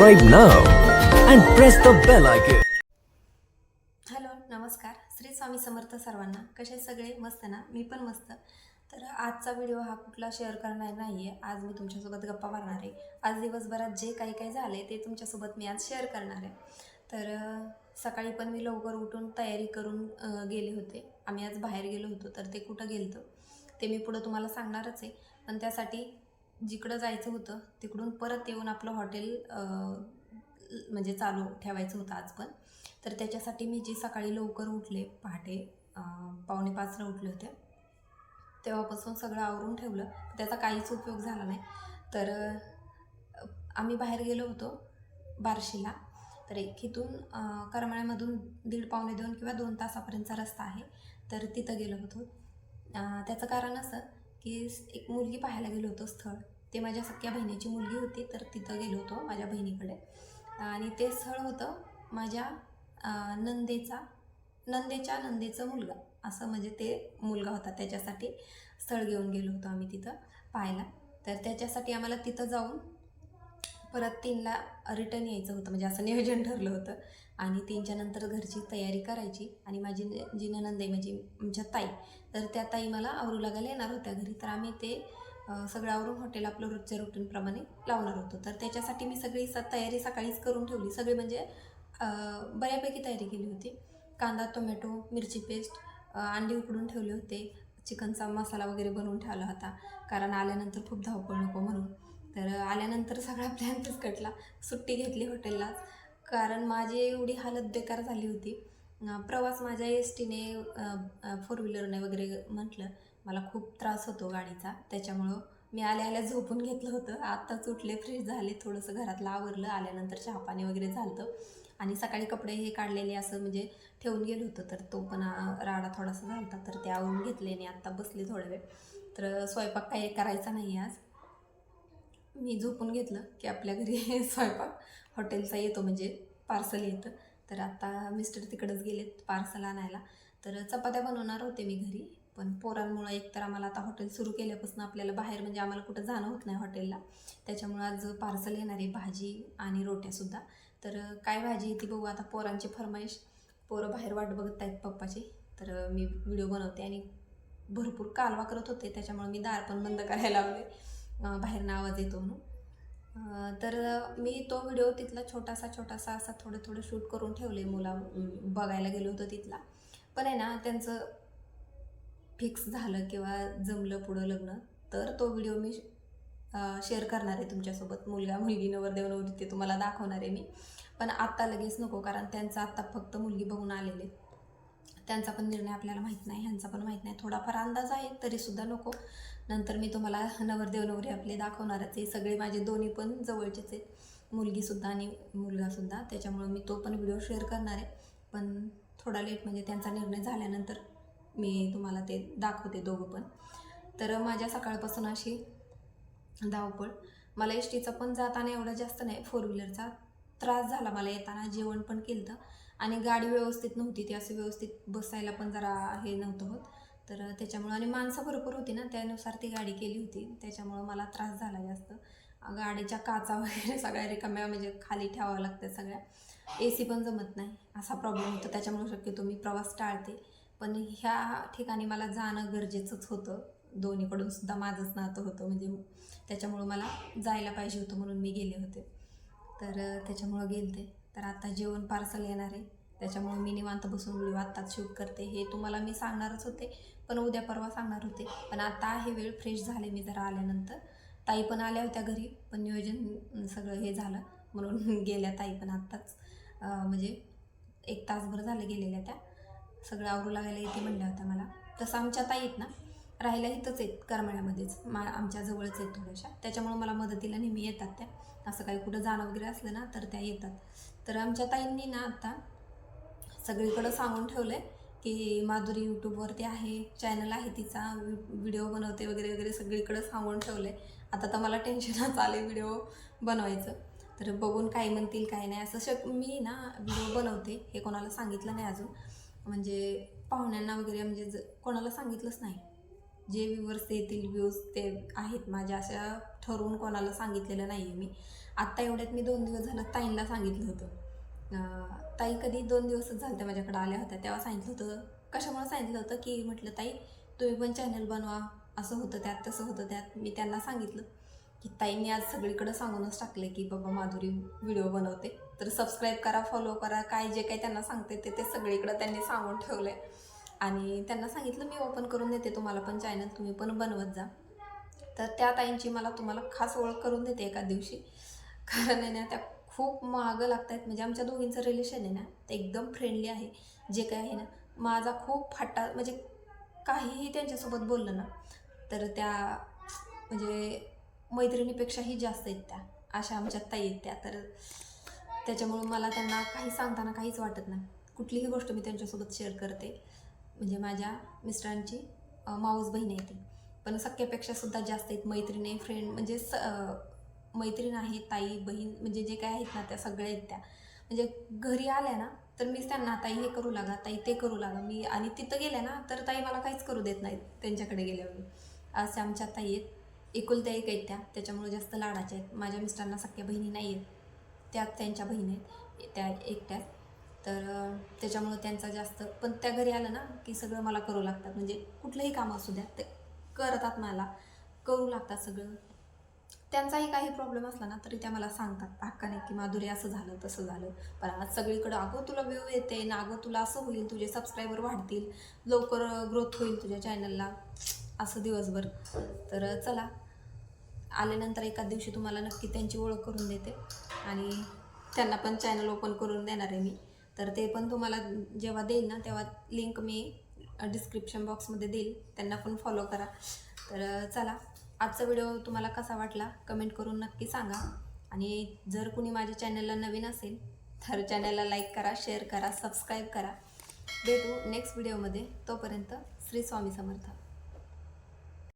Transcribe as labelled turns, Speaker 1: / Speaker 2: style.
Speaker 1: subscribe now and press the bell icon.
Speaker 2: Hello नमस्कार. श्री स्वामी समर्थ सर्वांना. कसे सगळे? मस्त ना? मी पण मस्त. तर आजचा व्हिडिओ हा कुठला शेअर करणार नाही आहे आज मी तुमच्यासोबत गप्पा मारणार आहे. आज दिवसभरात जे काही काही झाले ते तुमच्यासोबत मी आज शेअर करणार आहे. तर सकाळी पण मी लवकर उठून तयारी करून गेले होते. आम्ही आज बाहेर गेलो होतो तर ते कुठं गेलतो ते मी पुढं तुम्हाला सांगणारच आहे. पण त्यासाठी जिकडं जायचं होतं तिकडून परत येऊन आपलं हॉटेल म्हणजे चालू ठेवायचं होतं आज पण. तर त्याच्यासाठी मी जी सकाळी लवकर उठले पहाटे पावणे पाचला उठले होते. तेव्हापासून सगळं आवरून ठेवलं. त्याचा काहीच उपयोग झाला नाही. तर आम्ही बाहेर गेलो होतो बार्शीला. तर एक इथून करमाळ्यामधून दीड पावणे दोन किंवा दोन तासापर्यंतचा रस्ता आहे. तर तिथं गेलो होतो. त्याचं कारण असं की एक मुलगी पाहायला गेलो होतो स्थळ. ते माझ्या सख्या बहिणीची मुलगी होती तर तिथं गेलो होतो माझ्या बहिणीकडे. आणि ते स्थळ होतं माझ्या नंदेचा नंदेच्या नंदेचं मुलगा. असं म्हणजे ते मुलगा होता त्याच्यासाठी स्थळ घेऊन गेलो होतो आम्ही तिथं पाहायला. तर त्याच्यासाठी आम्हाला तिथं जाऊन परत तीनला रिटर्न यायचं होतं. म्हणजे असं नियोजन ठरलं होतं. आणि त्यांच्यानंतर घरची तयारी करायची. आणि माझी जी ननंद आहे म्हणजे आमच्या ताई. तर त्या ताई मला आवरू लागायला येणार होत्या घरी. तर आम्ही ते सगळं आवरून हॉटेल आपलं रोजच्या रुटीनप्रमाणे लावणार होतो. तर त्याच्यासाठी मी सगळी स तयारी सकाळीच करून ठेवली. सगळी म्हणजे बऱ्यापैकी तयारी केली होती. कांदा टोमॅटो मिरची पेस्ट अंडी उकडून ठेवले होते. चिकनचा मसाला वगैरे बनवून ठेवला होता. कारण आल्यानंतर खूप धावपळ नको म्हणून. तर आल्यानंतर सगळा प्लॅन कटला. सुट्टी घेतली हॉटेललाच कारण माझी एवढी हालत बेकार झाली होती. प्रवास माझ्या एस टीने फोर व्हीलरने वगैरे म्हटलं. मला खूप त्रास होतो गाडीचा. त्याच्यामुळं मी आल्या आल्या झोपून घेतलं होतं. आत्ताच उठले फ्रेश झाले. थोडंसं घरातलं आवरलं. आल्यानंतर चहापाणी वगैरे झालं आणि सकाळी कपडे हे काढलेले असं म्हणजे ठेवून गेलो होतं. तर तो पण राडा थोडासा झाला होता तर ते आवरून घेतले आणि आत्ता बसले थोडा वेळ. तर स्वयंपाक काही करायचा नाही आज. मी झोपून घेतलं की आपल्या घरी स्वयंपाक हॉटेलचा येतो म्हणजे पार्सल येतं. तर आता मिस्टर तिकडंच गेलेत पार्सल आणायला. तर चपात्या बनवणार होते मी घरी पण पोरांमुळं एकतर आम्हाला आता हॉटेल सुरू केल्यापासून आपल्याला बाहेर म्हणजे आम्हाला कुठं जाणं होत नाही हॉटेलला. त्याच्यामुळं आज पार्सल येणार आहे भाजी आणि रोट्यासुद्धा तर काय भाजी ती बघू आता पोरांची फरमाईश. पोरं बाहेर वाट बघत आहेत पप्पाची. तर मी व्हिडिओ बनवते आणि भरपूर कालवा करत होते त्याच्यामुळे मी दार पण बंद करायला लावले. बाहेरनं आवाज येतो म्हणून. तर मी तो व्हिडिओ तिथला छोटासा छोटासा असा थोडं थोडं शूट करून ठेवले मुला बघायला गेलो होतो तिथला. पण आहे ना त्यांचं फिक्स झालं किंवा जमलं पुढं लग्न तर तो व्हिडिओ मी शेअर करणार आहे तुमच्यासोबत. मुलगा मुलगी नवरदेव नवरी ते तुम्हाला दाखवणार आहे मी. पण आत्ता लगेच नको कारण त्यांचं आत्ता फक्त मुलगी बघून आलेले त्यांचा पण निर्णय आपल्याला माहीत नाही ह्यांचा पण माहीत नाही. थोडाफार अंदाज आहे तरीसुद्धा नको. नंतर मी तुम्हाला नवरदेव नवरी आपले दाखवणारच आहे. सगळे माझे दोन्ही पण जवळचेच आहेत. मुलगीसुद्धा आणि मुलगासुद्धा. त्याच्यामुळं मी तो पण व्हिडिओ शेअर करणार आहे. पण थोडा लेट म्हणजे त्यांचा निर्णय झाल्यानंतर मी तुम्हाला ते दाखवते दोघं पण. तर माझ्या सकाळपासून अशी धावपळ. मला एस टीचा पण जाताना एवढा जास्त नाही फोर व्हीलरचा त्रास झाला मला येताना. जेवण पण केलं तर आणि गाडी व्यवस्थित नव्हती ती असं व्यवस्थित बसायला पण जरा हे नव्हतं होत. तर त्याच्यामुळं आणि माणसं भरपूर होती ना त्यानुसार ती गाडी केली होती. त्याच्यामुळं मला त्रास झाला जास्त. गाडीच्या काचा वगैरे सगळ्या रिकाम्या म्हणजे खाली ठेवाव्या लागतात सगळ्या. ए सी पण जमत नाही. असा प्रॉब्लेम होतो. त्याच्यामुळे शक्यतो मी प्रवास टाळते. पण ह्या ठिकाणी मला जाणं गरजेचंच होतं. दोन्हीकडून सुद्धा माझंच नातं होतं. म्हणजे त्याच्यामुळं मला जायला पाहिजे होतं म्हणून मी गेले होते. तर त्याच्यामुळं गेलते. तर आता जेवण पार्सल येणार आहे. त्याच्यामुळे मी निवांत बसून व्हिडिओ आत्ताच शूट करते. हे तुम्हाला मी सांगणारच होते पण उद्या परवा सांगणार होते. पण आता आहे वेळ फ्रेश झाले मी जरा आल्यानंतर. ताई पण आल्या होत्या घरी पण नियोजन सगळं हे झालं. म्हणून गेल्या ताई पण आत्ताच म्हणजे एक तासभर झालं गेलेल्या त्या. सगळं आवरू लागायला येते म्हणल्या होत्या मला. तसं आमच्या ताई आहेत ना राहायला इथंच आहेत करमाळ्यामध्येच. मा आमच्या जवळच आहेत थोड्याशा. त्याच्यामुळे मला मदतीला नेहमी येतात त्या. असं काही कुठं जाणं वगैरे असलं ना तर त्या येतात. तर आमच्या ताईंनी ना आता सगळीकडं सांगून ठेवलं आहे की माधुरी यूट्यूबवरती आहे चॅनल आहे तिचा व्हिडिओ बनवते वगैरे वगैरे सगळीकडं सांगून ठेवलं आहे आता तर मला टेन्शनच आले व्हिडिओ बनवायचं. तर बघून काय म्हणतील काय नाही. असं शक मी ना व्हिडिओ बनवते हे कोणाला सांगितलं नाही अजून. म्हणजे पाहुण्यांना वगैरे म्हणजे ज कोणाला सांगितलंच नाही. जे व्ह्यूवर्स येतील व्ह्यूज ते आहेत माझ्या अशा ठरवून कोणाला सांगितलेलं नाही आहे मी. आत्ता एवढ्यात मी दोन दिवस झालं ताईंना सांगितलं होतं. ताई कधी दोन दिवसच झाले माझ्याकडे आल्या होत्या तेव्हा सांगितलं होतं कशामुळे सांगितलं होतं की म्हटलं ताई तुम्ही पण चॅनल बनवा असं होतं त्यात तसं होतं त्यात. मी त्यांना सांगितलं की ताईंनी आज सगळीकडं सांगूनच टाकले की बाबा माधुरी व्हिडिओ बनवते. तर सबस्क्राईब करा फॉलो करा काय जे काही त्यांना सांगते ते ते सगळीकडं त्यांनी सांगून ठेवलं आहे आणि त्यांना सांगितलं मी ओपन करून देते तुम्हाला पण चॅनल तुम्ही पण बनवत जा. तर त्या ताईंची मला तुम्हाला खास ओळख करून देते एका दिवशी. कारण आहे ना त्या खूप महागं लागत आहेत म्हणजे आमच्या दोघींचं रिलेशन आहे ना ते एकदम फ्रेंडली आहे. जे काय आहे ना माझा खूप फाटा म्हणजे काहीही त्यांच्यासोबत बोललं ना तर त्या म्हणजे मैत्रिणीपेक्षाही जास्त आहेत त्या. अशा आमच्या ताई आहेत त्या. तर त्याच्यामुळं मला त्यांना काही सांगताना काहीच वाटत नाही. कुठलीही गोष्ट मी त्यांच्यासोबत शेअर करते. म्हणजे माझ्या मिस्टरांची माऊस बहीण आहे ती. पण सख्यापेक्षा सुद्धा जास्त आहेत मैत्रीण आहे फ्रेंड म्हणजे स मैत्रीण आहे ताई बहीण म्हणजे जे काय आहेत ना त्या सगळ्या आहेत त्या. म्हणजे घरी आल्या ना तर मीच त्यांना ताई हे करू लागा ताई ते करू लागा. मी आणि तिथं गेल्या ना तर ताई मला काहीच करू देत नाहीत त्यांच्याकडे गेल्यावर. असे आमच्या ताई आहेत एकुलत्या एक आहेत त्या त्याच्यामुळे जास्त लाडाच्या आहेत. माझ्या मिस्टरांना सख्या बहिणी नाही आहेत त्या त्यांच्या बहिणी आहेत त्या एकट्यात तर त्याच्यामुळं त्यांचा जास्त पण त्या घरी आलं ना की सगळं मला करू लागतात. म्हणजे कुठलंही काम असू द्या ते करतात मला करू लागतात सगळं. त्यांचाही काही प्रॉब्लेम असला ना तरी त्या मला सांगतात हक्काने की माधुरी असं झालं तसं झालं. पण आज सगळीकडं अगं तुला व्यू येते ना अगं तुला असं होईल तुझे सबस्क्रायबर वाढतील लवकर ग्रोथ होईल तुझ्या चॅनलला असं दिवसभर. तर चला. आल्यानंतर एका दिवशी तुम्हाला नक्की त्यांची ओळख करून देते. आणि त्यांना पण चॅनल ओपन करून देणार आहे मी. तर ते पण तुम्हाला जेव्हा देईल ना तेव्हा लिंक मी डिस्क्रिप्शन बॉक्समध्ये देईल. त्यांना पण फॉलो करा. तर चला. आजचा व्हिडिओ तुम्हाला कसा वाटला? कमेंट करून नक्की सांगा. आणि जर कुणी माझ्या चॅनलला नवीन असेल तर चॅनलला लाईक करा शेअर करा सबस्क्राईब करा. भेटू नेक्स्ट व्हिडिओमध्ये तोपर्यंत श्री स्वामी समर्थ.